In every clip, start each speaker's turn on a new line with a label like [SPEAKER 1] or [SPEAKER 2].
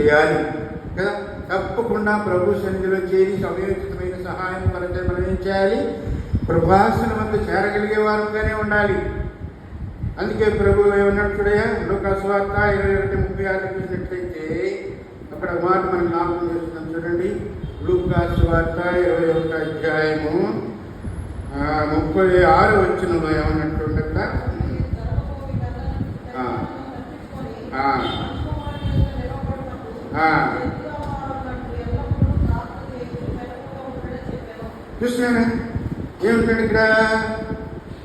[SPEAKER 1] చేయాలి. కదా తప్పకుండా ప్రభు సన్నిధిలో చేరి సమయోచితమైన సహాయం కొరతే మనం చేయాలి? ప్రభాసన వద్ద చేరగలిగే వారంగానే ఉండాలి. అందుకే ప్రభు ఏమన్నట్టుడయా లోకాస్వార్త ఇరవై ఒకటి ముప్పై ఆరు చూసినట్లయితే అక్కడ మాట మనం జ్ఞాపకం చేస్తున్నాం. చూడండి. లూకాస్వార్త ఇరవై ఒక అధ్యాయము ముప్పై ఆరు వచ్చిన ఏమన్నట్టుండగా ఆ. ఆ. ఆ. ఏమిటండి ఇక్కడ?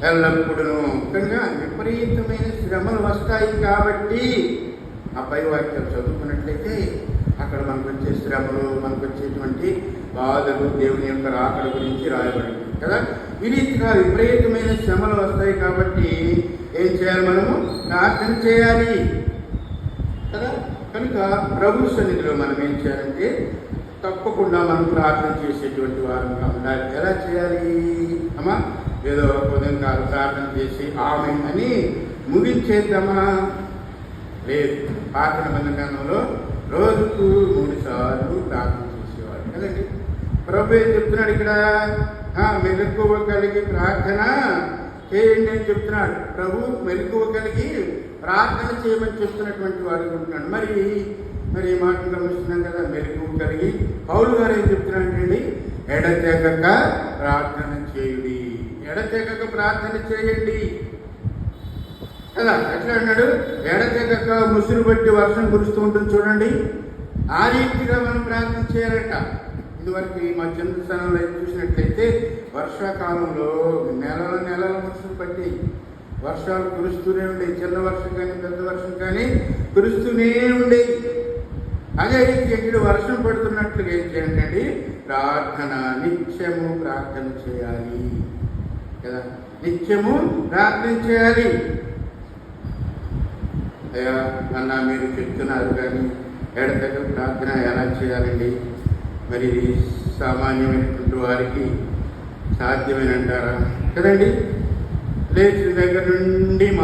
[SPEAKER 1] ఎల్లప్పుడూ ముఖ్యంగా విపరీతమైన శ్రమలు వస్తాయి కాబట్టి ఆ పై వాక్యం చదువుకున్నట్లయితే అక్కడ మనకు వచ్చే శ్రమలు మనకు వచ్చేటువంటి బాధలు దేవుని యొక్క రాకడ గురించి రాయబడింది కదా? ఈ రీతిగా విపరీతమైన శ్రమలు వస్తాయి కాబట్టి ఏం చేయాలి మనము? ప్రార్థన చేయాలి కదా? కనుక ప్రభు సన్నిధిలో మనం ఏం చేయాలంటే తప్పకుండా మనం ప్రార్థన చేసేటువంటి వారంగా ఉండాలి. ఎలా చేయాలి? అమ్మా ఏదో ఉదయం కాదు ప్రార్థన చేసి ఆమె అని ముగించేద్దామా? లేదు. పాత నిబంధనలో రోజుకు మూడు సార్లు ప్రార్థన చేసేవాడు. కదండి? ప్రభు ఏం చెప్తున్నాడు ఇక్కడ? మెలకువ కలిగి ప్రార్థన చేయండి అని చెప్తున్నాడు. ప్రభు మెలకువ కలిగి ప్రార్థన చేయమని చెప్తున్నటువంటి వాడు ఉంటున్నాడు మరి మరి ఈ మాటలు గమనిస్తున్నాం కదా మెరుగు కలిగి. పౌలు గారు ఏం చెప్తున్నాడండి ఎడతెగక ప్రార్థన చేయుడి. ఎడతెగక ప్రార్థన చేయండి. కదా ఎట్లా అన్నాడు ఎడతెగక ముసురు బట్టి వర్షం కురుస్తూ ఉంటుంది చూడండి. ఆ రీతిగా మనం ప్రార్థన చేయాలట. ఇదివరకు ఈ మా చంద్రస్థానంలో చూసినట్లయితే వర్షాకాలంలో నెలల నెలల ముసురు పట్టి వర్షాలు కురుస్తూనే ఉండేవి చిన్న వర్షం కానీ పెద్ద వర్షం కానీ కురుస్తూనే ఉండేవి అదే ఇక్కడ వర్షం పడుతున్నట్లుగా ఏం చేయండి ప్రార్థన నిత్యము ప్రార్థన చేయాలి. కదా? నిత్యము ప్రార్థన చేయాలి. అయ్యా అన్న మీరు చెప్తున్నారు కానీ ఎడతగ ప్రార్థన ఎలా చేయాలండి? మరి ఇది సామాన్యమైనటువంటి వారికి సాధ్యమేనంటారా? కదండి? ప్లేస్ దగ్గర నుండి మా